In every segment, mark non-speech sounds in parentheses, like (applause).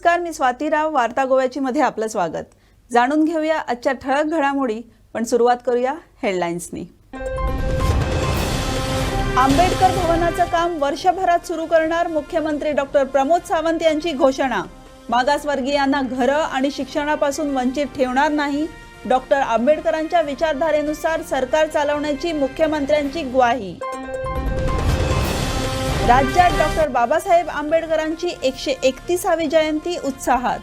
नमस्कार मी स्वाती राव वार्ता गोव्याची मध्ये आपलं स्वागत. जाणून घेऊया आजच्या ठळक घडामोडी पण सुरुवात करूया हेडलाईन्सनी. आंबेडकर भवनाचं काम वर्षभरात सुरू करणार मुख्यमंत्री डॉक्टर प्रमोद सावंत यांची घोषणा. मागासवर्गीयांना घरं आणि शिक्षणापासून वंचित ठेवणार नाही. डॉक्टर आंबेडकरांच्या विचारधारेनुसार सरकार चालवण्याची मुख्यमंत्र्यांची ग्वाही. राज्यात डॉक्टर बाबासाहेब आंबेडकरांची एकशे एकतीसावी जयंती उत्साहात.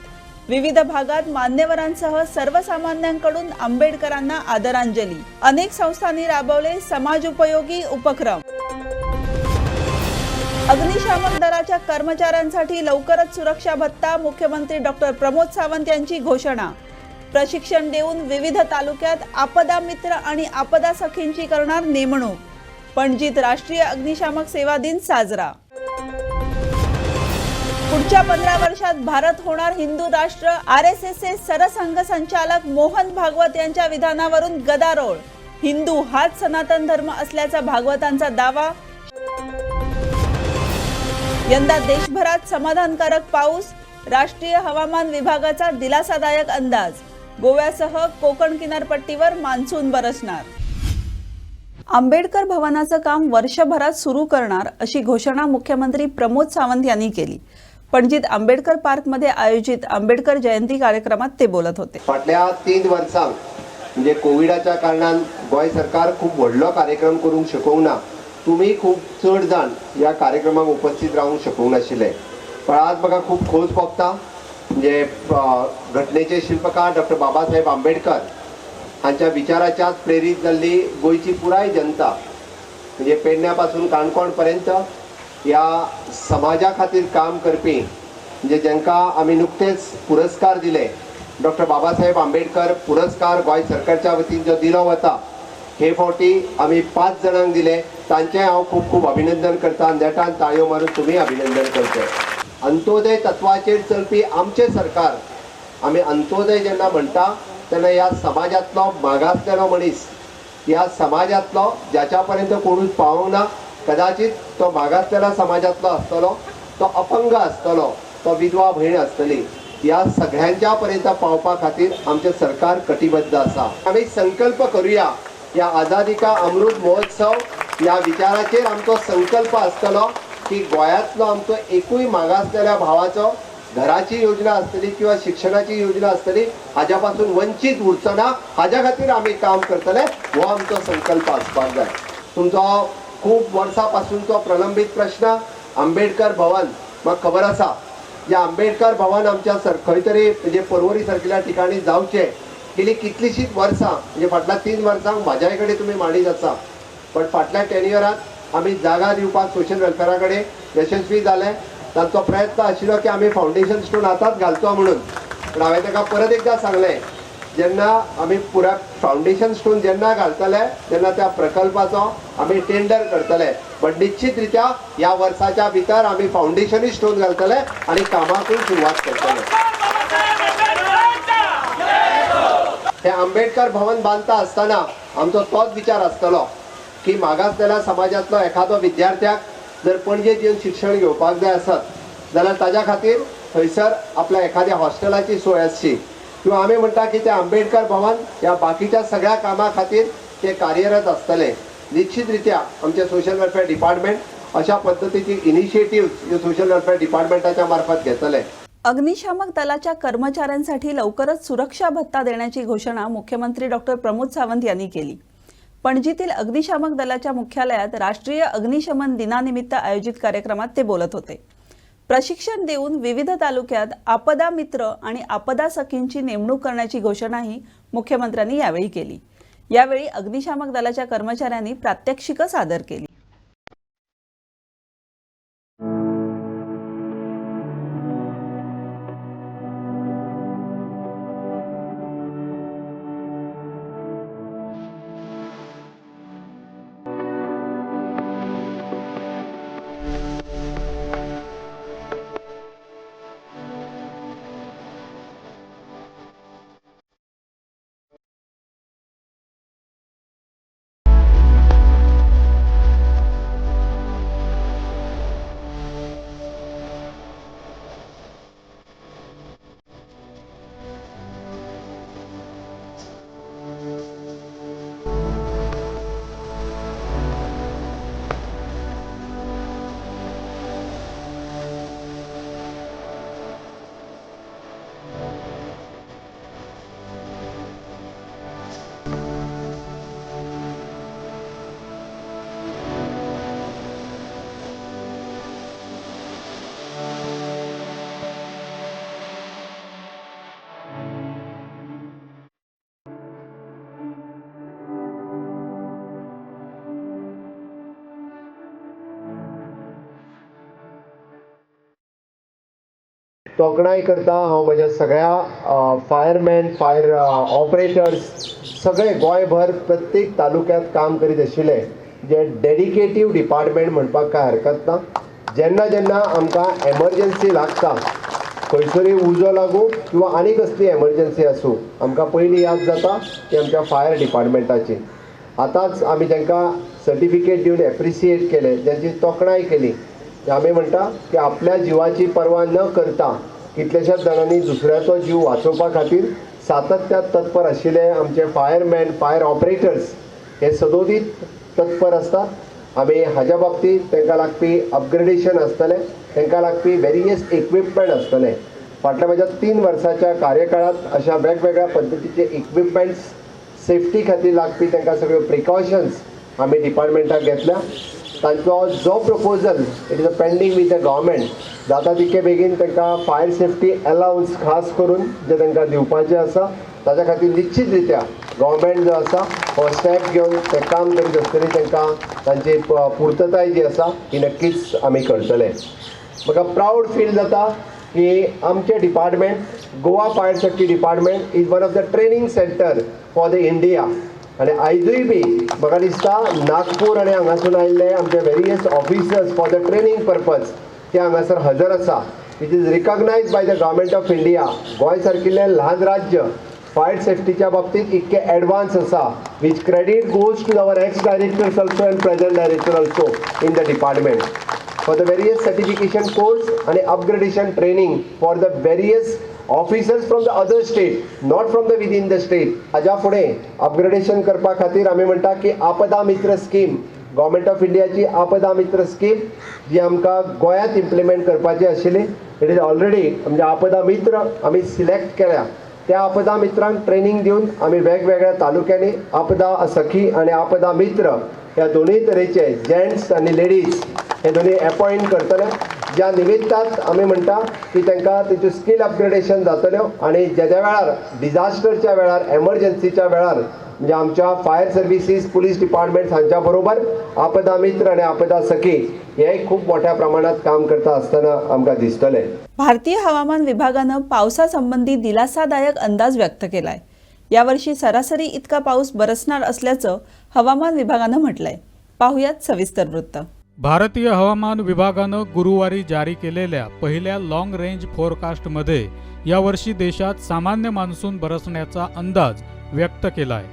विविध भागात मान्यवरांसह सर्वसामान्यांकडून आंबेडकरांना आदरांजली. अनेक संस्थांनी राबवले समाजोपयोगी उपक्रम. अग्निशामक दलाच्या कर्मचाऱ्यांसाठी लवकरच सुरक्षा भत्ता मुख्यमंत्री डॉक्टर प्रमोद सावंत यांची घोषणा. प्रशिक्षण देऊन विविध तालुक्यात आपदा मित्र आणि आपदा सखींची करणार नेमणूक. पणजीत राष्ट्रीय अग्निशामक सेवा दिन साजरा. पुढच्या पंधरा वर्षात भारत होणार हिंदू राष्ट्र आर एस एसचे सरसंघ संचालक मोहन भागवत यांच्या विधानावरून गदारोळ. हिंदू हाच सनातन धर्म असल्याचा भागवतांचा दावा. यंदा देशभरात समाधानकारक पाऊस राष्ट्रीय हवामान विभागाचा दिलासादायक अंदाज. गोव्यासह कोकण किनारपट्टीवर मान्सून बरसणार. आंबेडकर भवनाचं काम वर्षभरात सुरू करणार अशी घोषणा मुख्यमंत्री प्रमोद सावंत यांनी केली. पणजीत आंबेडकर पार्कमध्ये आयोजित आंबेडकर जयंती कार्यक्रमात ते बोलत होते. फाटल्या तीन वर्सांक म्हणजे कोविडाच्या कारणान गोंय सरकार खूप व्हडलो कार्यक्रम करूंक शकूंक ना तुमी खूप चड जाण ह्या कार्यक्रमाक उपस्थित रावूंक शकूंक नाशिल्ले पण आज म्हाका खूप खोस भोगता म्हणजे घटनेचे शिल्पकार डॉक्टर बाबासाहेब आंबेडकर हांच्या विचाराच्याच प्रेरीत जाल्ली गोंयची पुराय जनता. म्हणजे पेडण्या पासून काणकोण पर्यंत या समाजा खातीर काम करपी म्हणजे ज्यांका आमी नुकतेच पुरस्कार दिले डॉक्टर बाबासाहेब आंबेडकर पुरस्कार गोंय सरकारच्या वतीन जो दिलो वता हे फावटी आमी पांच जाणांक दिले. तांचें हांव खूब खूब अभिनंदन करता नेटान ताळयो मारून तुमी अभिनंदन करचे. अंत्योदय तत्वाचेर चलपी आमचें सरकार आमी अंत्योदय जेन्ना म्हणटा तेन्ना ह्या समाजांतलो मागासलेलो मनीस ह्या समाजांतलो ज्याच्या पर्यंत कोणूच पावूंक ना कदाचित तो मागासलेला समाजांतलो आसतलो तो अपंग आसतलो तो विधवा भयण आसतली ह्या सगळ्यांच्या पर्यंत पावपा खातीर आमचें सरकार कटिबद्ध आसा आमी संकल्प करुया ह्या आझादी का अमृत महोत्सव ह्या विचाराचेर आमचो संकल्प आसतलो की गोंयांतलो आमचो एकूय मागासलेल्या भावाचो घराची योजना आसतली किंवा शिक्षणाची योजना आसतली हाज्या पासून वंचीत हाज्या खातीर आमी काम करतले हो आमचो संकल्प आसपाक जाय तुमचो खूब वर्सां पासूनचो प्रलंबीत प्रश्न आंबेडकर भवन म्हाका खबर आसा जे आंबेडकर भवन आमच्या सर खंय तरी म्हणजे पर्वरी सारकिल्या ठिकाणी जावचे गेली कितलीशींच वर्सां म्हणजे फाटल्या तीन वर्सांक म्हाज्याय कडेन तुमी मांडीत आसा पण फाटल्या टेन इयरात आमी जागा दिवपाक सोशल वेलफेरा कडेन यशस्वी जाले तांचो प्रयत्न आशिल्लो की आमी फावंडेशन स्टोन आतांच घालचो म्हणून. पण हांवें ताका परत एकदां सांगलें जेन्ना आमी पुरा फावंडेशन स्टोन जेन्ना घालतले तेन्ना त्या प्रकल्पाचो आमी टेंडर करतले पण निश्चित रित्या ह्या वर्साच्या भितर आमी फावंडेशनूय स्टोन घालतले आनी कामाकूय सुरवात करतले हे आंबेडकर भवन बांदता आसतना आमचो तोच विचार आसतलो की मागासलेल्या समाजांतलो एखादो विद्यार्थ्याक जर पणजे येवन शिक्षण घेवपाक जाय आसत जाल्यार ताज्या खातीर थंयसर आपल्या एखाद्या हॉस्टेलाची सोय आसची किंवा आमी म्हणटा की ते आंबेडकर भवन ह्या बाकीच्या सगळ्या कामा खातीर ते कार्यरत आसतले निश्चित रित्या आमचे सोशल वेलफेअर डिपार्टमेंट अशा पद्दतीची इनिशिएटिव्ह सोशल वेलफेअर डिपार्टमेंटाच्या मार्फत घेतले. अग्निशामक दलाच्या कर्मचाऱ्यांसाठी लवकरच सुरक्षा भत्ता देण्याची घोषणा मुख्यमंत्री डॉक्टर प्रमोद सावंत यांनी केली. पणजीतील अग्निशामक दलाच्या मुख्यालयात राष्ट्रीय अग्निशमन दिनानिमित्त आयोजित कार्यक्रमात ते बोलत होते. प्रशिक्षण देऊन विविध तालुक्यात आपदा मित्र आणि आपदा सखींची नेमणूक करण्याची घोषणाही मुख्यमंत्र्यांनी यावेळी केली. यावेळी अग्निशामक दलाच्या कर्मचाऱ्यांनी प्रात्यक्षिकं सादर केली. तोखणाय करता हांव हो म्हज्या सगळ्या फायरमॅन फायर ऑपरेटर्स सगळे गोंयभर प्रत्येक तालुक्यांत काम करीत आशिल्ले. जे डेडिकेटीव डिपार्टमेंट म्हणपाक काय हरकत ना? जेन्ना जेन्ना आमकां एमर्जन्सी लागता खंयसरी उजो लागूं किंवा आनी कसली एमर्जन्सी आसूं आमकां पयलीं याद जाता ती आमच्या फायर डिपार्टमेंटाची आतांच आमी तांकां सर्टिफिकेट दिवन एप्रिसिएट केले जांची तोखणाय केली आमी म्हणटा की आपल्या जिवाची पर्वा न करता कितल्याशाच जाणांनी दुसऱ्याचो जीव वाचोवपा खातीर सातत्यात तत्पर आशिल्ले आमचे फायरमॅन फायर ऑपरेटर्स हे सदोदीत तत्पर आसतात आमी हाज्या बाबतींत तांकां लागपी अपग्रेडेशन आसतलें तांकां लागपी वेरियस इक्विपमेंट आसतले फाटल्या म्हज्या तीन वर्साच्या कार्यकाळांत अशा वेगवेगळ्या पद्दतीचे इक्विपमेंट्स सेफ्टी खातीर लागपी तांकां सगळ्यो प्रिकॉशन्स आमी डिपार्टमेंटाक घेतल्या. तांचो जो proposal it is a pending with the government जाता तितके बेगीन तांकां फायर सेफ्टी अलावन्स खास करून जे तांकां दिवपाचें आसा ताच्या खातीर निश्चित रित्या गव्हर्मेंट जो आसा हो स्टेप घेवन तें काम करीत आसतली तांकां तांची पुर्तताय जी आसा ही नक्कीच आमी करतले. म्हाका प्रावड फील जाता की आमचें department Goa fire safety department is one of the training centre for the India आनी आयजूय बी म्हाका दिसता नागपूर आनी हांगासून आयिल्ले आमचे various officers for the training purpose ते हांगासर हजर आसा it is recognise by the government of India Goa सारकिल्लें ल्हान राज्य. फायर सेफ्टीच्या बाबतींत इतके ॲडव्हान्स आसा which credit goes to our ex directors also and present director also in the department for the various certification course आणि upgradation training for the various officers the other state not not the with in the state हाज्या फुडें upgradation करपा खातीर आमी म्हणटा की आपदा मित्र स्कीम गव्हर्मेंट ऑफ इंडियाची आपदा मित्र स्कीम जी आमकां गोंयांत इम्प्लिमेंट करपाची आशिल्ली. इट इज ऑलरेडी म्हणजे आपदा मित्र आमी सिलेक्ट केल्या. त्या आपदा मित्रांक ट्रेनिंग दिवन आमी वेगवेगळ्या तालुक्यांनी आपदा सखी आनी आपदा मित्र ह्या दोनूय तरेचे जेंट्स आनी लेडीज हे दोन्ही अपॉइंट करतले. ज्या निमित्तात आमी म्हणटा की तांकां तेंच्यो स्कील अपग्रेडेशन जातल्यो आनी ज्या ज्या वेळार डिजास्टरच्या वेळार एमर्जन्सीच्या वेळार म्हणजे आमच्या फायर सर्विसीस पुलीस डिपार्टमेंट हांच्या बरोबर आपदा मित्र आनी आपदा सखी हे खूप मोठ्या प्रमाणात काम करता आसतना आमकां दिसतले. भारतीय हवामान विभागानं पावसासंबंधी दिलासादायक अंदाज व्यक्त केलाय. यावर्षी सरासरी इतका पाऊस बरसणार असल्याचं हवामान विभागानं म्हटलंय. पाहुयात सविस्तर वृत्त. भारतीय हवामान विभागानं गुरुवारी जारी केलेल्या पहिल्या लाँग रेंज फोरकास्टमध्ये यावर्षी देशात सामान्य मान्सून बरसण्याचा अंदाज व्यक्त केलाय.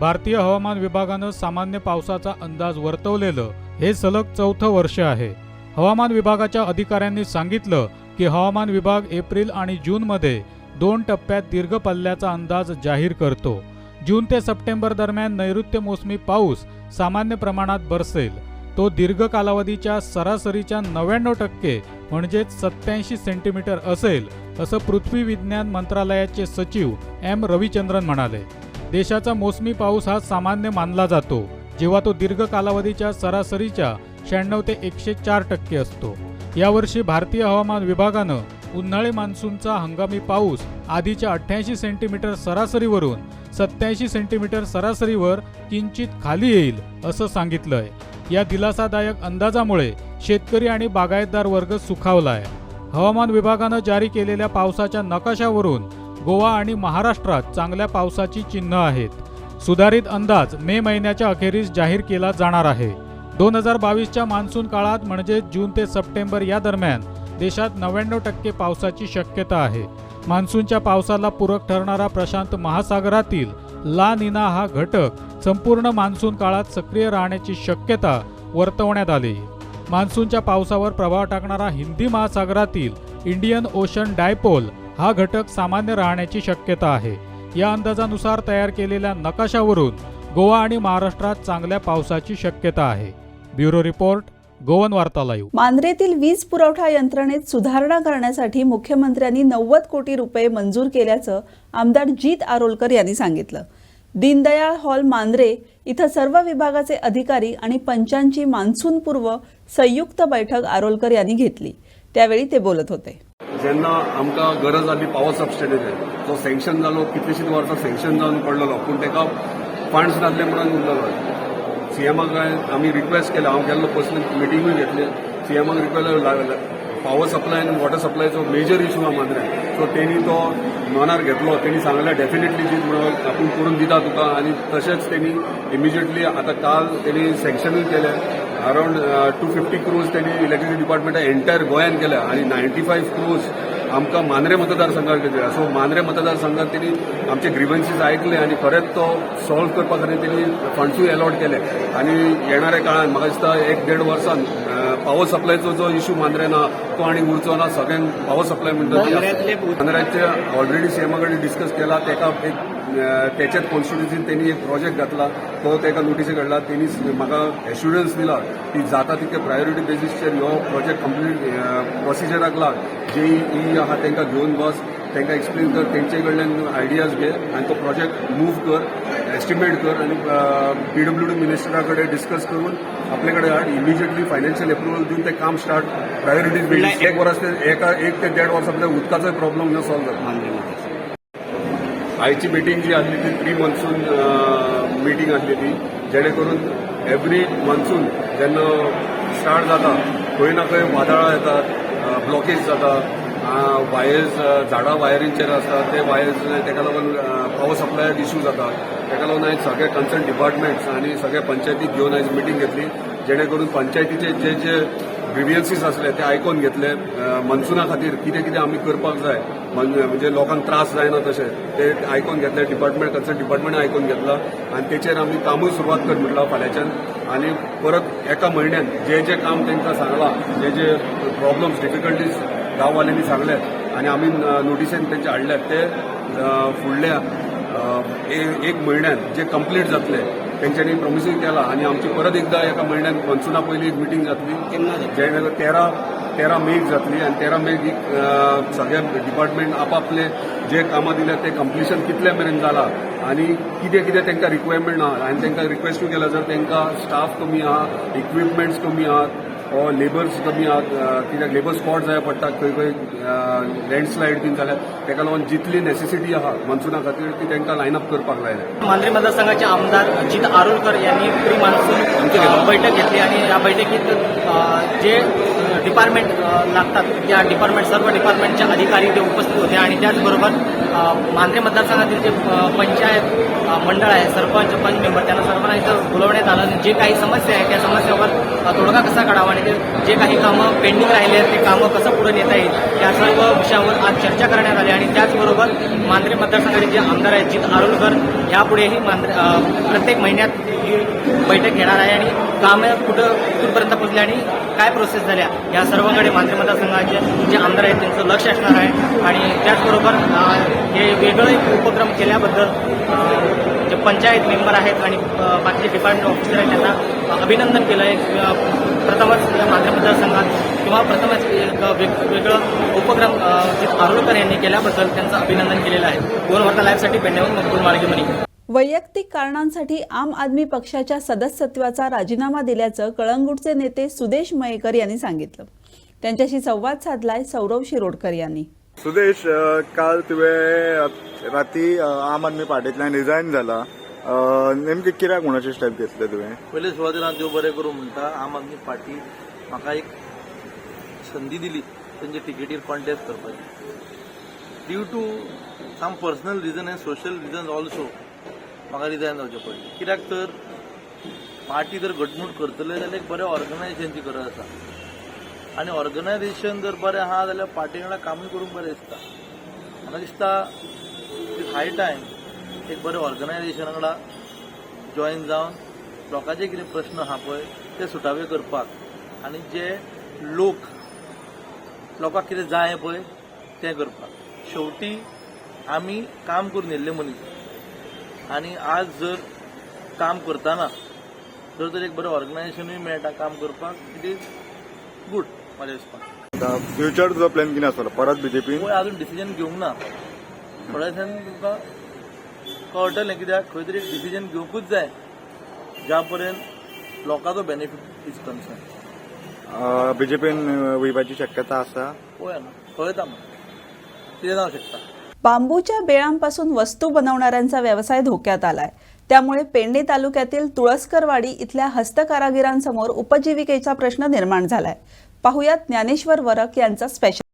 भारतीय हवामान विभागानं सामान्य पावसाचा अंदाज वर्तवलेलं हे सलग चौथं वर्ष आहे. हवामान विभागाच्या अधिकाऱ्यांनी सांगितलं की हवामान विभाग एप्रिल आणि जूनमध्ये दोन टप्प्यात दीर्घ पल्ल्याचा अंदाज जाहीर करतो. जून ते सप्टेंबर दरम्यान नैऋत्य मोसमी पाऊस सामान्य प्रमाणात बरसेल. तो दीर्घ कालावधीच्या सरासरीच्या नव्याण्णव टक्के म्हणजेच सत्याऐंशी सेंटीमीटर असेल असं पृथ्वी विज्ञान मंत्रालयाचे सचिव एम रविचंद्रन म्हणाले. देशाचा मोसमी पाऊस हा सामान्य मानला जातो जेव्हा तो दीर्घ कालावधीच्या सरासरीच्या शहाण्णव ते एकशे चार टक्के असतो. यावर्षी भारतीय हवामान विभागानं उन्हाळी मान्सूनचा हंगामी पाऊस आधीच्या अठ्ठ्याऐंशी सेंटीमीटर सरासरीवरून सत्याऐंशी सेंटीमीटर सरासरीवर किंचित खाली येईल असं सांगितलंय. या दिलासादायक अंदाजामुळे शेतकरी आणि बागायतदार वर्ग सुखावलाय. हवामान विभागानं जारी केलेल्या पावसाच्या नकाशावरून गोवा आणि महाराष्ट्रात चांगल्या पावसाची चिन्ह आहेत. सुधारित अंदाज मे महिन्याच्या अखेरीस जाहीर केला जाणार आहे. दोन हजार बावीसच्या मान्सून काळात म्हणजे जून ते सप्टेंबर या दरम्यान देशात नव्याण्णव टक्के पावसाची शक्यता आहे. मान्सूनच्या पावसाला पूरक ठरणारा प्रशांत महासागरातील ला निना हा घटक संपूर्ण मान्सून काळात सक्रिय राहण्याची शक्यता वर्तवण्यात आली. मान्सूनच्या पावसावर प्रभाव टाकणारा हिंदी महासागरातील इंडियन ओशन डायपोल हा घटक सामान्य राहण्याची शक्यता आहे. या अंदाजानुसार तयार केलेल्या नकाशावरून गोवा आणि महाराष्ट्रात चांगल्या पावसाची शक्यता आहे. Bureau report Goan Varta live मांद्रेतील वीज पुरवठा यंत्रणेत सुधारणा करण्यासाठी मुख्यमंत्र्यांनी नव्वद कोटी रुपये मंजूर केल्याचं आमदार जीत आरोलकर यांनी सांगितलं. दीनदयाळ हॉल मांद्रे इथं सर्व विभागाचे अधिकारी आणि पंचांची मान्सूनपूर्व संयुक्त बैठक आरोलकर यांनी घेतली. त्यावेळी ते बोलत होते. जेन्ना आमकां गरज आसली पॉवर सबस्टेशनाची जो सँक्शन जालो कितलीशींच वर्सां सँक्शन जावन पडलेलो पूण ताका फंड्स नासले म्हणून उरलेलो. सीएमाक आमी रिक्वेस्ट केला. हांव गेल्लो पर्सनल मिटींगूय घेतले. सीएमाक रिक्वेस्ट पॉवर सप्लाय आनी वॉटर सप्लायचो मेजर इशू आहा. मांद्रे सो तेणी तो मनार घेतलो तेणी सांगलें डेफिनेटली जी म्हणून आपूण करून दिता तुका. आनी तशेंच तेणी इमिजिएटली आतां काल तेणी सँक्शनूय केलें अरावंड टू फिफ्टी क्रोज तेणी इलेक्ट्रिसिटी डिपार्टमेंटान एंटायर गोंयान केल्या. आनी नायन्टी फायव क्रोज आमकां मांद्रे मतदारसंघाक दिल्या सो मांद्रे मतदारसंघात तेणी आमचे ग्रिवन्सीस ऐकले आनी खरेंच तो सॉल्व करपा खातीर तेणी फंड्सूय अलॉट केले. आनी येणाऱ्या काळान म्हाका दिसता एक देड वर्सान पॉवर सप्लायचो जो इशू मांद्रे ना तो आनी उरचो ना सगळ्यांक पॉवर सप्लाय म्हणटा मांद्र्याचे ऑलरेडी सीएमा कडेन डिस्कस केला तेका एक अं, त्याच्याच कॉन्स्टिट्युन्सीन त्यांनी एक प्रोजेक्ट घातला. तो तेका नोटीसी काडला तेणी म्हाका एश्युरन्स दिला की जाता तितके प्रायोरिटी बेसिसचेर हो प्रोजेक्ट कंप्लीट प्रोसिजराक लाग जे ई आहा तांकां घेवन बस. तांकां एक्सप्लेन कर तेंचे कडल्यान आयडियाज घे आनी तो प्रोजेक्ट मूव कर एस्टिमेट कर आनी पी डब्ल्यू डी मिनिस्टरा कडेन डिस्कस करून आपले कडेन हाड इमिजिएटली फायनान्शियल एप्रुवल दिवन ते काम स्टार्ट प्रायोरिटीज एक वर्स ते एका एक ते देड वर्सा भितर उदकाचो प्रॉब्लम हो सॉल्व जाता आयची मिटींग जी आसली ती प्री मन्सून मिटींग आसली ती जेणे करून एवरी मन्सून जेन्ना स्टार्ट जाता खंय ना खंय वादळां येतात ब्लॉकेज जाता वायर्स झाडां वायरींचेर आसता ते वायर्स तेका लागून पावर सप्लायाक इश्यू जाता तेका लागून हांवें सगळे कन्सर्न डिपार्टमेंट्स आनी सगळे पंचायतीक घेवन आयज मिटींग घेतली जेणे करून पंचायतीचे जे जे ग्रिवियन्सीस आसले ते आयकून घेतले. मनसुना मन्सुना खातीर कितें कितें आमी करपाक जाय म्हणजे लोकांक त्रास जायना तशें ते आयकून घेतले डिपार्टमेंट कन्सर्न डिपार्टमेंट आयकोन घेतला आनी तेचेर आमी कामूय सुरवात कर म्हटला फाल्यांच्यान. आनी परत एका म्हयन्यान जे जे काम तांकां सांगलां जे जे प्रॉब्लम्स डिफिकल्टीज गांववाल्यांनी सांगले आनी आमी नोटिसेन तेंचे हाडल्यात ते फुडल्या एक म्हयन्यान जे कंप्लीट जातले तेंच्यांनी प्रॉमिसूय केला आनी आमची परत एकदा एका म्हयन्यान मन्सुना पयली एक मिटींग जातली जे तेरा तेरा मेक जातली आनी तेरा मेक ही, सगळ्या डिपार्टमेंट आपापले जे कामां दिल्या ते कंप्लिशन कितले मेरेन जाला आनी कितें कितें तांकां रिक्वायरमेंट आहा हांवें तांकां रिक्वेस्टूय केला जर तांकां स्टाफ कमी आहा इक्विपमेंट्स कमी आहात ओ लेबर्स कमी कित्याक लेबर स्पॉट जाय पडटा खंय खंय लँडस्लायड बीन जाल्यार ताका लागून जितली नेसेसिटी आहा मन्सुना खातीर ती तांकां लायनअप करपाक लायल्या मांद्रे मतदारसंघाचे आमदार अजित आरोलकर यांनी प्री मान्सून बैठक घेतली आणि या बैठकीत जे डिपार्टमेंट लागतात. त्या डिपार्टमेंट सर्व डिपार्टमेंटचे अधिकारी ते उपस्थित होते आणि त्याचबरोबर मांद्रे मतदारसंघातील जे पंचायत मंडळ आहे सरपंच पंच मेंबर त्यांना सर्वांना इथं बोलवण्यात आलं. जे काही समस्या आहे त्या समस्यावर तोडगा कसा काढावा आणि ते जे काही कामं पेंडिंग राहिले आहेत ते कामं कसं पुढे नेता येईल या सर्व विषयावर आज चर्चा करण्यात आली. आणि त्याचबरोबर मांद्रे मतदारसंघाचे जे आमदार आहेत जित आरुलकर यापुढेही मांद्रे प्रत्येक महिन्यात ही बैठक घेणार आहे. आणि काम कुठं कुठपर्यंत पोहोचली आणि काय प्रोसेस झाल्या? या सर्वकडे मांद्रे मतदारसंघाचे जे आमदार आहेत त्यांचं लक्ष असणार आहे. आणि त्याचबरोबर हे वेगळे उपक्रम केल्याबद्दल जे पंचायत मेंबर आहेत आणि बाकीचे डिपार्टमेंट ऑफिसर आहेत त्यांना अभिनंदन केलं आहे प्रथमच या मतदारसंघात किंवा प्रथमच एक वेग- वेगळं उपक्रम आरोळकर जे यांनी केल्याबद्दल त्यांचं अभिनंदन केलेलं आहे. दोन वार्ता लाईव्हसाठी पेंड्याहून मकबूल माळगेमणी वैयक्तिक कारणांसाठी आम आदमी पक्षाच्या सदस्यत्वाचा राजीनामा दिल्याचं कळंगूटचे नेते सुदेश मयेकर यांनी सांगितलं. त्यांच्याशी संवाद साधलाय सौरव शिरोडकर यांनी. सुदेश काल तुवें राती आम आदमी पार्टींतल्यान जाला अ, नेमके कित्याक म्हणून स्टेप घेतले तुवें? पयले सुवातेर हांव देव बरें करूं म्हणटा आम आदमी पार्टी म्हाका एक संदी दिली. तेंचे टिकेटीर कॉन्टेस्ट करपाची. Due to some personal reason and social reason also म्हाका रिजायन जावचें पडलें कित्याक तर पार्टी जर घटमूट करतले जाल्यार एक बरें ऑर्गनायझेशनची गरज आसा. आनी ऑर्गनायझेशन जर बरें आहा जाल्यार पार्टी वांगडा कामूय करूंक बरें दिसता. म्हाका दिसता हाय टायम एक बरें ऑर्गनायझेशना वांगडा जॉयन जावन लोकांचे कितें प्रश्न आहा पळय ते सुटावे करपाक. आनी जे लोक लोकांक कितें जाय पळय तें करपाक. शेवटी आमी काम करून येयल्ले मनीस. आनी आज जर काम करतना जर तर एक बरें ऑर्गनायझेशनूय मेळटा काम करपाक इट इज गूड म्हाज्या हिसपान फ्युचर तुजो प्लॅन कितें आसतलो परत पळय अजून डिसिजन घेवंक ना. थोड्या दिसांनी तुमकां कळटलें कित्याक खंय तरी डिसिजन घेवंकूच जाय ज्या. पर्यंत लोकांचो बेनिफीट इज कन्सर्न बीजेपीन वयपाची शक्यता आसा पळया ना. म्हाका कितें जावंक शकता. बांबूच्या बेळांपासून वस्तू बनवणाऱ्यांचा व्यवसाय धोक्यात आलाय. त्यामुळे पेंडे तालुक्यातील तुळसकरवाडी इथल्या हस्तकारागिरांसमोर उपजीविकेचा प्रश्न निर्माण झालाय. पाहुयात ज्ञानेश्वर वरक यांचा स्पेशल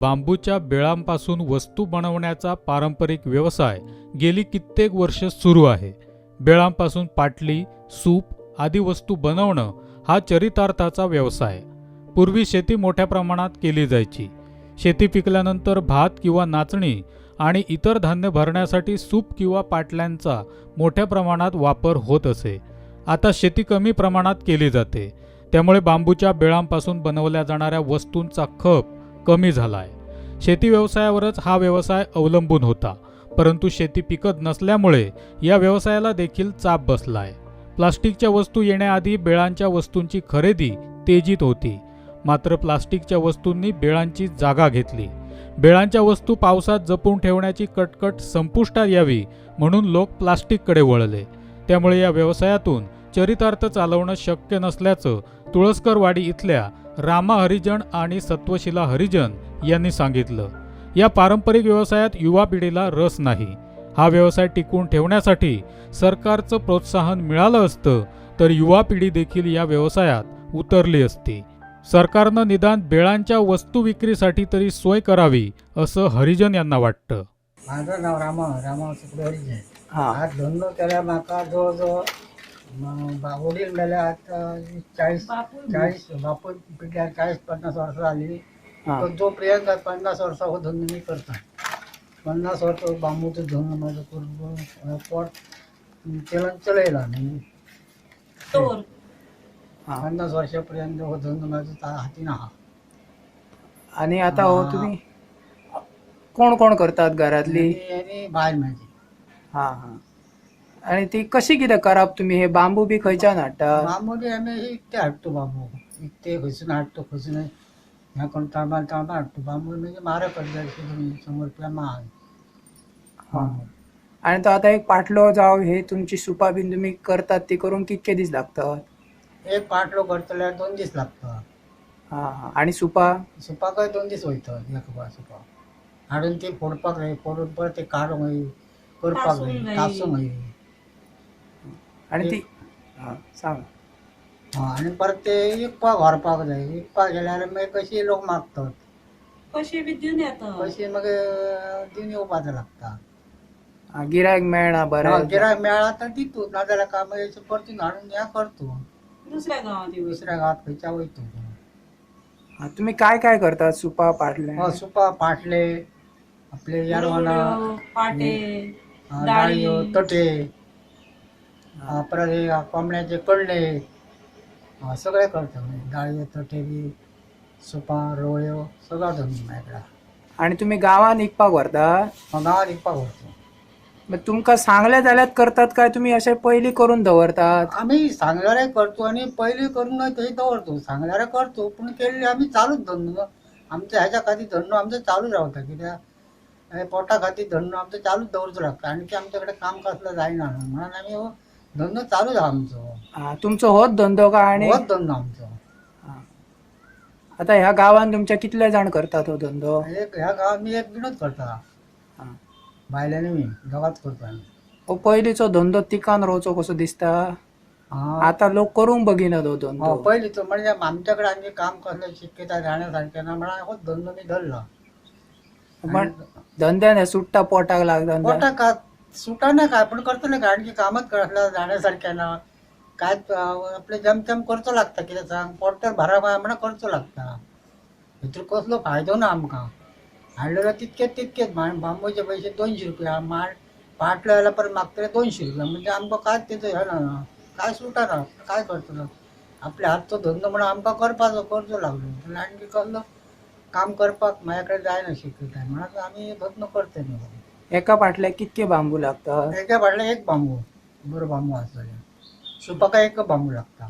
बांबूच्या बेळांपासून वस्तू बनवण्याचा पारंपरिक व्यवसाय गेली कित्येक वर्ष सुरू आहे. बेळांपासून पाटली सूप आदी वस्तू बनवणं हा चरितार्थाचा व्यवसाय. पूर्वी शेती मोठ्या प्रमाणात केली जायची. शेती पिकल्यानंतर भात किंवा नाचणी आणि इतर धान्य भरण्यासाठी सूप किंवा पाटल्यांचा मोठ्या प्रमाणात वापर होत असे. आता शेती कमी प्रमाणात केली जाते. त्यामुळे बांबूच्या बेळांपासून बनवल्या जाणाऱ्या वस्तूंचा खप कमी झाला आहे शेती व्यवसायावरच हा व्यवसाय अवलंबून होता परंतु शेती पिकत नसल्यामुळे या व्यवसायाला देखील चाप बसला आहे प्लास्टिकच्या वस्तू येण्याआधी बेळांच्या वस्तूंची खरेदी तेजीत होती मात्र प्लास्टिकच्या वस्तूंनी बेळांची जागा घेतली. बेळांच्या वस्तू पावसात जपून ठेवण्याची कटकट संपुष्टात यावी म्हणून लोक प्लास्टिककडे वळले. त्यामुळे या व्यवसायातून चरितार्थ चालवणं शक्य नसल्याचं तुळसकरवाडी इथल्या रामा हरिजन आणि सत्वशिला हरिजन यांनी सांगितलं या पारंपरिक व्यवसायात युवा पिढीला रस नाही. हा व्यवसाय टिकवून ठेवण्यासाठी सरकारचं प्रोत्साहन मिळालं असतं तर युवा पिढी देखील या व्यवसायात उतरली असती. सरकारनं निदान बेळांच्या वस्तू विक्रीसाठी तरी सोय करावी असं हरिजन यांना वाटतं. माझं नाव रामा रामा आहे हा. धंदो केल्या म्हाका जवळ जवळ वडील मेले आता चाळीस चाळीस बापूय पिढ्या चाळीस पन्नास वर्ष झाली. हा. पण जोपर्यंत पन्नास वर्ष हो धंदो मी करता पन्नास वर्ष बांबूचं धंदो माझं करून पोट चलन चलयला मी हा. पन्नास वर्षापर्यंत हो धंदो माझं ता- हातीन आहा आणि आता हो तुम्ही? कोण कोण करतात घरातली? आणि- आणि बायल माझी. हा हा. आणि ती कशी कितें करप तुम्ही? हे बांबू बी खंयच्यान हाडटा मामूली आम्ही इकते हाडतो बांबू. इकते खंयसून हाडतो खंयसून ह्या कोण तळमार तळमार हाडतो. बांबू म्हणजे म्हारग पडटा शंबर रुपया महाग. बांबू आणि तो आता एक पाटलो जावं हे तुमची सुपा बीन तुम्ही करतात ती करून कितके दीस लागतात? एक पाटलो करतल्यार दोन दीस लागतात. हा हा. आणि सुपा? सुपाकय दोन दीस वयतात एक बा सुपा. हाडून ते फोडपाक जाय फोडून परत ते काडूंक जाय करपाक जाय कासूंक जाय आणि ती हा सांग. हा, आणि परत ते विकपाक व्हरपाक जाय. विकपाक गेल्यार मागीर कशी लोक मागतात? कशी बी दिवन येता कशी मागीर दिवन येवपाक लागता हा, गिरायक मेळना बरें गिरायक मेळ्ळा तर दितू. नाजाल्यार काय मागीर परतून हाडून या करतो. दुसऱ्या गावात येवं. दुसऱ्या गावात खंयच्या वयतो हा, तुम्ही काय काय करतात सुपा पाटले हो सुपा पाटले आपले यारवाना पाटे. डाळयो तटे. अं, परत हे कोंबड्याचे कडले अं, सगळे करता डाळयो तटे बी सुपा रोळ्यो सगळं धंदो माझ्याकडे. आणि तुम्ही गावात विकपाक व्हरता हांव गांवात विकपाक व्हरतो मग तुमकां सांगले जाल्यार करतात काय? तुम्ही असे पयलीं करून दवरतात? आम्ही सांगल्यारे करतो आणि पहिले करून ते दवरतो. सांगल्यारे करतो पूण केल्ले आम्ही चालूच धंदो. आमच्या ह्याच्या खातीर धंदो आमचो चालू रावता कित्याक पोटा खातीर धंदो आमचो चालूच दवरचो लागता. आणखी आमच्या कडेन काम कसलं जायना. म्हणून आमी हो धंदो चालूच आहा आमचो. हा, तुमचो होच धंदो काय आणि होच धंदो आमचो. आता ह्या गावान तुमच्या कितले जाण करतात हो धंदो? एक ह्या गावात मी एक बिनूच करता. हा. बायलांनी मी दोगांच करतो आमी हो पयलींचो धंदो तिकान रोवचो कसो दिसता? हा. आता लोक करूंक बगिनात हो हो धंदो पयलींचो म्हणजे आमच्याकडे आणखी काम कसलं शिकता जाण्यासारखे ना म्हणून होच धंदो मी धरला. पण धंद्यान हे सुट्टा पोटाक लागता मोठा सुटाना ना काय आपण करतो ना काय की कामच करतलं जाण्यासारख्या ना काय आपले जमजम करचो लागता कितें सांग पोट तर म्हण म्हणा करचो लागता. भितर कसलो फायदो ना आमकां. हाडलेलो तितकेच तितकेच माण बांबूचे पैसे दोनशे रुपया माड पाटलो जाल्यार परत मागतले दोनशे रुपया. म्हणजे आमकां कांयच तेचो हे ना काय सुटा ना काय करतलो आपले हातचो धंदो म्हणून आमकां करपाचो करचो लागलो. पण आणखी कसलो काम करपाक माझ्याकडे जायना शिकयता म्हणून आमी धंदो करतले न्हू एका पाटल्याक कितके बांबू लागतात? एका फाटल्यान एक बांबू. बरो बांबू आसतले सुपाका एक बांबू लागता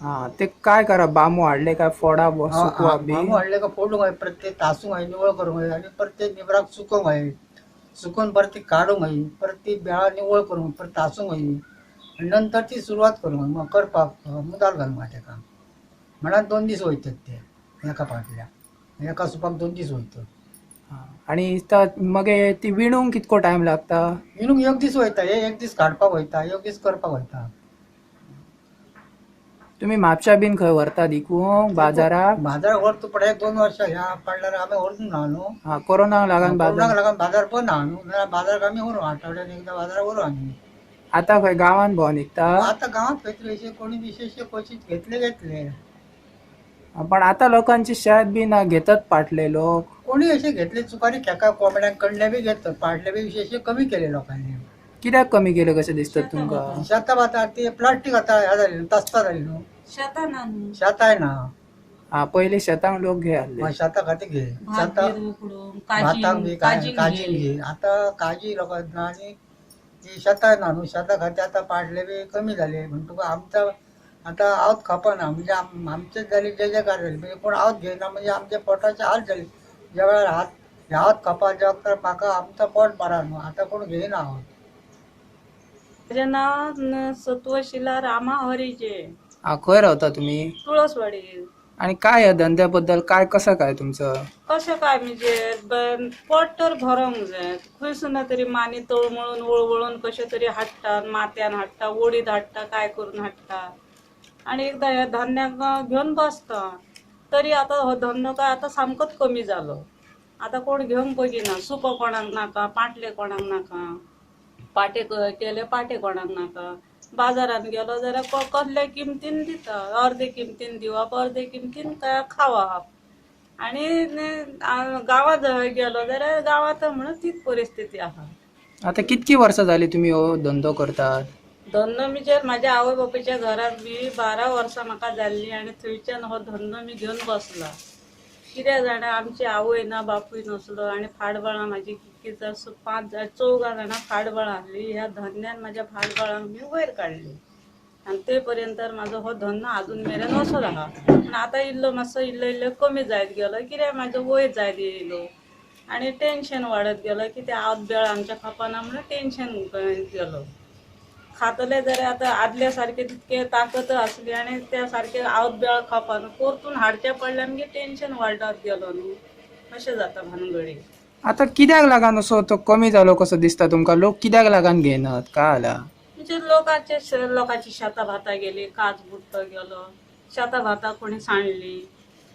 हा ते काय करा बांबू हाडले काय फोडा ब- सुकवा बी? बांबू हाडले का फोडूंक जाय प्रत्येक तासूंक जाय निवळ करूंक जाय आनी प्रत्येक निबराक सुकोवंक जाय सुकून परत ती काडूंक जाय परत ती बेळा निवळ करूंक परत तासूंक जाय आनी नंतर ती सुरवात करूंक जाय मग करपाक अं, मुदाल घालूंक जाय तेका म्हणान दोन दीस वयतात ते एका फाटल्या एका सुपाक दोन दीस वयतात हा. आणि त- मगे ती विणूंक कितको टाइम लागता? विणूक एक दीस वयता हे एक दीस काडपाक वयता एक दीस करपाक वयता. तुम्ही म्हापशा बीन खंय व्हरतात इकूंक बाजाराक? बाजार व्हरता पण एक दोन वर्सां ह्या पडल्यार आमी व्हरून ना न्हू हा कोरोनाक लागून कोरोनाक बाजार? लागून बाजार पण ना न्हू नाल्यार बाजाराक आमी व्हरू आठवड्यान एकदा बाजाराक व्हरू आमी. आता खंय गावान भोंव निघता? आता गावात खंयतरी अशे कोणी विशेष क्वचित घेतले घेतले. पण आता लोकांची शेत बी ना घेतात पाटले लोक. कोणी असे घेतले चुकारी खेका कोंबड्यांक कडले बी घेतात पाडले बी विशेष कमी केले लोकांनी. कित्याक कमी केलं कशें दिसता तुमकां? शेतां आता ते प्लास्टीक आता ह्या जाली न्हू तस्ता जाली न्हू शेताना न्हू शेताय ना. हा पयलीं शेतांक लोक घे मग शेता खाती घे. भात शेतां उकडून भाताक बी काजी काजीन घे. घे. आता काजी लोकांक ना आणि ती शेतां ना न्हू शेता खाती आता पाडले बी कमी जाले म्हण तुका आमचा आता आवत खापना म्हणजे आम- आमचे जाली जे जे काय जाली म्हणजे कोण आवत घेयना म्हणजे आमच्या पोटाचे हाल झाले. ज्या वेळार हात हे आवत खापा जेव्हा तर म्हाका आमचा पोट भरा न्हू आता कोण घेयना आवत माझे नाव न- सत्वशिला रामा हरीचे. हा खंय रावता तुम्ही? तुळसवाडी. आणि काय या धंद्याबद्दल? काय कसं काय तुमचं? कशें काय म्हणजे ब- पोट तर भरोंक जाय खंयसून तरी मानी तळमळून वळवळून कशें तरी हाडटा माथ्यान हाडटा वडीत हाडटा काय करून हाडटा आणि एकदा ह्या धान्याक घेवन बसता तरी आता हो धंदो काय आता सामकोच कमी जालो आता कोण घेवंक बगिना सुपो कोणाक नाका पाटले कोणाक नाका. पाटे केले पाटे कोणाक नाका. बाजारात गेलो जाल्यार कसल्या किमतीन दिता? अर्दे किमतीन दिवप अर्दे किमतीन खावप आणि गावात गेलो जाल्यार गावात म्हणून तीच परिस्थिती आहा. आता कितकी वर्सां जाली तुम्ही हो धंदो करतात? धंदो म्हणजे म्हाज्या आवय बापायच्या घरात बी बारा वर्सां म्हाका जाल्ली आणि थंयच्यान हो धंदो मी घेवन बसला. कित्याक जाणा आमची आवय ना बापूय नसलो आणि फाटबळां म्हाजी कितकी जर पांच जाण चौगा जाणां फाटबळां आसली ह्या धंद्यान म्हाज्या फाटबळांक मी वयर काडली आणि ते पर्यंत म्हाजो हो धंदो अजून मेरेन वचत आहा पण आता इल्लो मातसो इल्लो इल्लो कमी जायत गेलो कित्याक म्हाजो वयर जायत येयलो आणि टेन्शन वाडत गेलो की ते आवत बेळ आमच्या खापाना म्हणून टेन्शन गेलो. खातले जाल्यार आतां आदल्या सारखे तितके ताकद आसली आनी त्या सारखे आवत बेळ खावपा न्हू परतून हाडचे पडल्यार आमगे टेन्शन वाडत गेलो न्हू अशें जाता भानगडी. आता कित्याक लागून असो तो कमी जालो कसो दिसता तुमकां? लोक कित्याक लागून घेनात? काय जाला म्हणजे लोकांचे श- लोकांची शेतां भातां गेली काच बुट्टो गेलो शेतां भातां कोणी सांडली.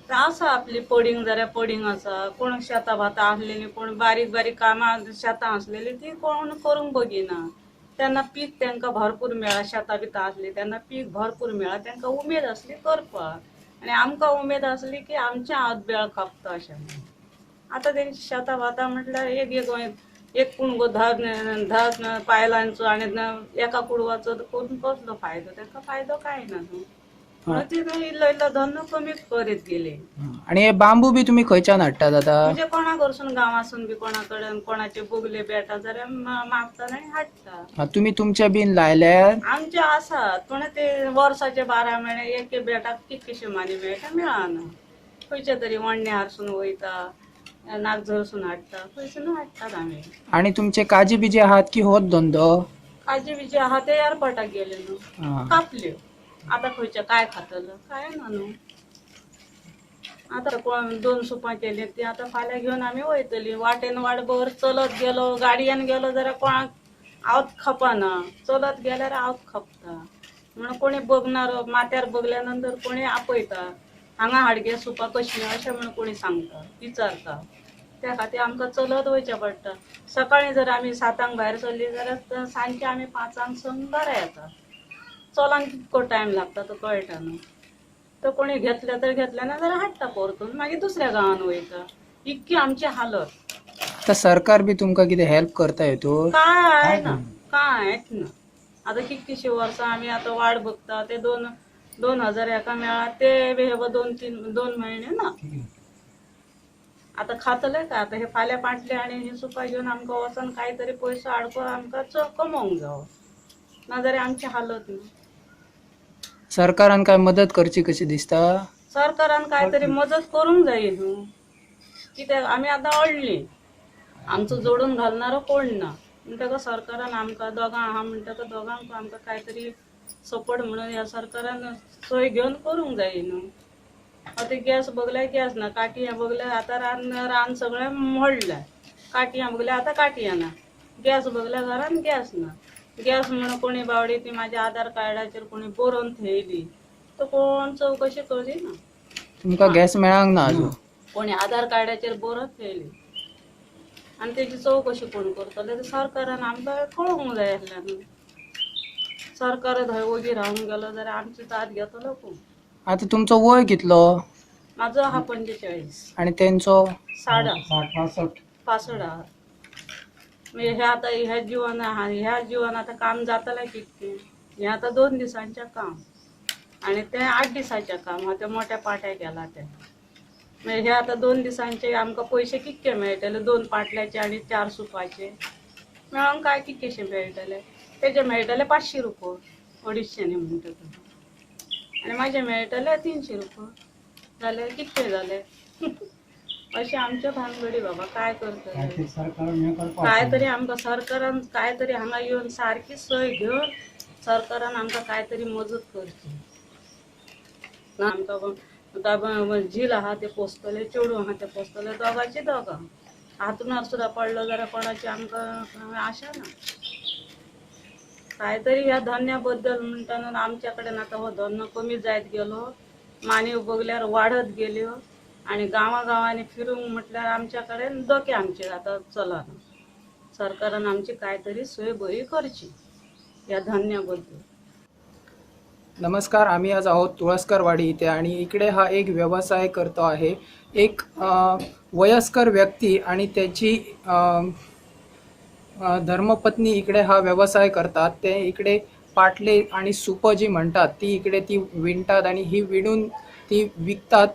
तर आसा आपली पडींग जाल्यार पडींग आसा कोण शेतां भातां आसलेली कोण बारीक बारीक कामां शेतां आसलेली ती कोण करूंक बगिना तेन्ना पीक त्यांना भरपूर मेळ्ळा शेतां बितां असली तेन्ना पीक भरपूर मेळ्ळा त्यांना उमेद आसली करपाक आनी आमकां उमेद आसली की आमच्या हात बेळ कापता अशें आतां तेंची शेतां भातां म्हटल्यार एक एक एक कुणगो धा धा पायलांचो आनी एका कुडवाचो करून कसलो फायदो? तांकां फायदो कांय ना न्हू ती इल्लो इल्लो धंदो कमीच करीत गेली. आणि हे बांबू बी तुम्ही खंयच्यान हाडटात आता? म्हणजे कोणा कडसून गांवासून बी कोणा कडेन कोणाचे बोगले बेटा जाल्यार मा- मागतात आनी हाडटा हा, तुम्ही तुमच्या बीन लायल्यात? आमचे आसात पण ते वर्साचे बारा म्हयने एक बेटाक कितकेशे मानी मेळटा मेळना. खंयचे तरी वण्णे हारसून वयता नागझरसून हाडटा खंयसून हाडटात आमी आणि तुमचे काजी बिजी आहात की होत धंदो? काजी बिजी आहा ते एअरपोर्टाक गेले न्हू हा. कापल्यो आता खंयचे काय खातलं? काय ना न्हू आता कोण दोन सुपां केली ती आता फाल्यां घेवन आमी वयतली वाटेन वाटभर चलत गेलो गाडयेन गेलो जाल्यार कोणाक आवत खपना. चलत गेल्यार आवत खपता. म्हणून कोणी बघणार माथ्यार बघल्यानंतर कोणी आपयता. हांगा हाडगे सुपां कशी अशें म्हणून कोणी सांगता विचारता. त्या खातीर आमकां चलत वयचें पडटा सकाळीं जर आमी सातांक भायर सरली जाल्यार सांजचे आमी पांचांक संक घरा येता चलांक कितको टायम लागता तो कळटा न्हू तो कोणी घेतले तर घेतले ना जाल्यार हाडटा परतून. मागीर दुसऱ्या गांवान वयता इतकी आमची हालत. तर सरकार बी तुमकां कितें हेल्प करता हेतूर काय ना कांयच ना. आता कितकीशी वर्सां आमी आतां वाट बघता ते दोन दोन हजार एका मेळा ते बी हे दोन तीन दोन म्हयने ना. आता खातले का? आता हे फाल्यां पाटले आणि ही सुपाय घेवन आमकां वचोन कांय तरी पयसो आडकोन आमकां च कमोवंक जावो. नाजाल्यार आमची हालत न्ही. सरकारान काय मदत करची कशी दिसता? सरकारान काय तरी मदत करूंक जाय न्हू कित्याक आमी आतां अडली. आमचो जोडून घालणारो कोण ना? म्हणटकच सरकारान आमकां दोगां आहा म्हणटकच दोगांक आमकां काय तरी सपोर्ट म्हणून ह्या सरकारान सोय घेवन करूंक जाय न्हू आतां गॅस बगल्या गॅस ना. काटयां बगल्या आतां रान रान सगळें मोडलां काटयां बगल्या आतां काटयां ना. गॅस बगल्या घरान गॅस ना. गॅस म्हणून कोणी बावडी ती म्हाज्या आधार कार्डाचेर कोणी बरोवन थेयली तो कोण चवकशी करी ना? तुमकां गॅस मेळांक ना अजून? कोणी आधार कार्डाचेर बरोवन थेयली आनी तेजी चवकशी कोण करतले ते सरकारान आमकां कळोवंक जाय आसलें न्हू सरकार थंय ओगी रावूंक गेलो जाल्यार आमची तात घेतलो कोण? आता तुमचो वय कितलो? म्हाजो आहा पंचेचाळीस. आणि तेंचो साडा. पासष्ट. पासड आहा म्हणजे हे आतां ह्या जिवन ह्या जिवन आतां काम जातलें कितकें हें आतां दोन दिसांचें काम. आनी तें आठ दिसाचें काम. हा तें मोठ्या पाट्या केलां तें म्हणजे हे आतां दोन दिसांचे आमकां पयशे कितके मेळटले दोन पाटल्याचे आनी चार सुपाचे. मेळोंक काय कितकेशे मेळटले तेजे मेळटले पांचशी रुपया. अडिचशेंनी म्हणटकच आनी म्हाजे मेळटले तिनशी रुपया. जाले कितके जाले (laughs) अशें आमच्यो भानगडी बाबा काय करतले काय तरी आमकां सरकारान काय तरी हांगा येवन सारकी सोय घेवन सरकारान आमकां काय तरी मजत करची ना आमकां झील आहा ते पोसतले चेडूं आहा ते पोसतले दोगांची दोगां हातून सुद्दां पडलो जाल्यार कोणाची आमकां आशा ना. काय तरी ह्या धन्या बद्दल म्हणटाना आमच्या कडेन आतां हो धन्य कमी जायत गेलो. मानीव बगल्यार वाडत गेल्यो आनी गावागावाने फिरूंक म्हटल्यार आमच्या कडेन आमचे आतां चला सरकारान आमची काय तरी सोय बरी करची ह्या धान्याबद्दल. नमस्कार आम्ही आज आहोत तुळसकरवाडी इथे आणि इकडे हा एक व्यवसाय करतो आहे. एक वयस्कर व्यक्ती आणि त्याची धर्मपत्नी इकडे हा व्यवसाय करतात. ते इकडे पाटले आणि सुप जी म्हणतात ती इकडे ती विणतात आणि ही विणून ती विकतात.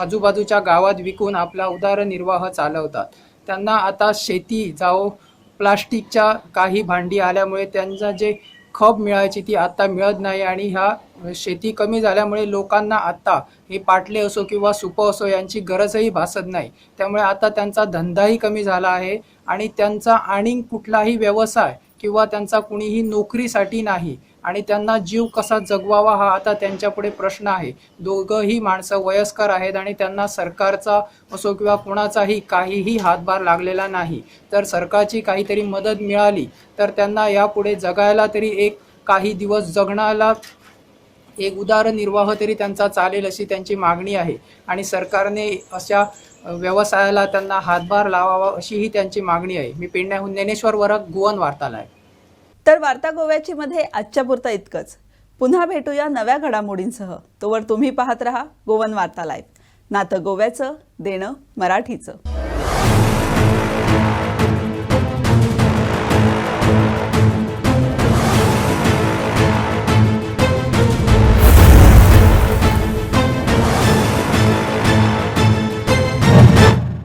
आजूबाजूच्या गावात विकून आपला उदरनिर्वाह चालवतात. त्यांना आता शेती जाओ प्लास्टिकच्या काही भांडी आल्यामुळे त्यांचा जे खप मिळायची ती आता मिळत नाही आणि ह्या शेती कमी झाल्यामुळे लोकांना आता हे पाटले असो किंवा सुपं असो यांची गरजही भासत नाही. त्यामुळे आता त्यांचा धंदाही कमी झाला आहे आणि त्यांचा आणि कुठलाही व्यवसाय किंवा त्यांचा कुणीही नोकरीसाठी नाही. आणि त्यांना जीव कसा जगवावा हा आता त्यांच्यापुढे प्रश्न आहे. दोघंही माणसं वयस्कर आहेत आणि त्यांना सरकारचा असो किंवा कोणाचाही काहीही हातभार लागलेला नाही. तर सरकारची काहीतरी मदत मिळाली तर त्यांना यापुढे जगायला तरी एक काही दिवस जगण्याला एक उदारनिर्वाह तरी त्यांचा चालेल अशी त्यांची मागणी आहे. आणि सरकारने अशा व्यवसायाला त्यांना हातभार लावावा अशीही त्यांची मागणी आहे. मी पेडण्याहून ज्ञानेश्वर वरक गुवन आहे तर वार्ता गोव्याची मध्ये आजच्या पुरता इतकंच. पुन्हा भेटूया नव्या घडामोडींसह. तोवर तुम्ही पाहत रहा गोवन वार्ता लाईव्ह. नातं गोव्याचं देणं मराठीचं.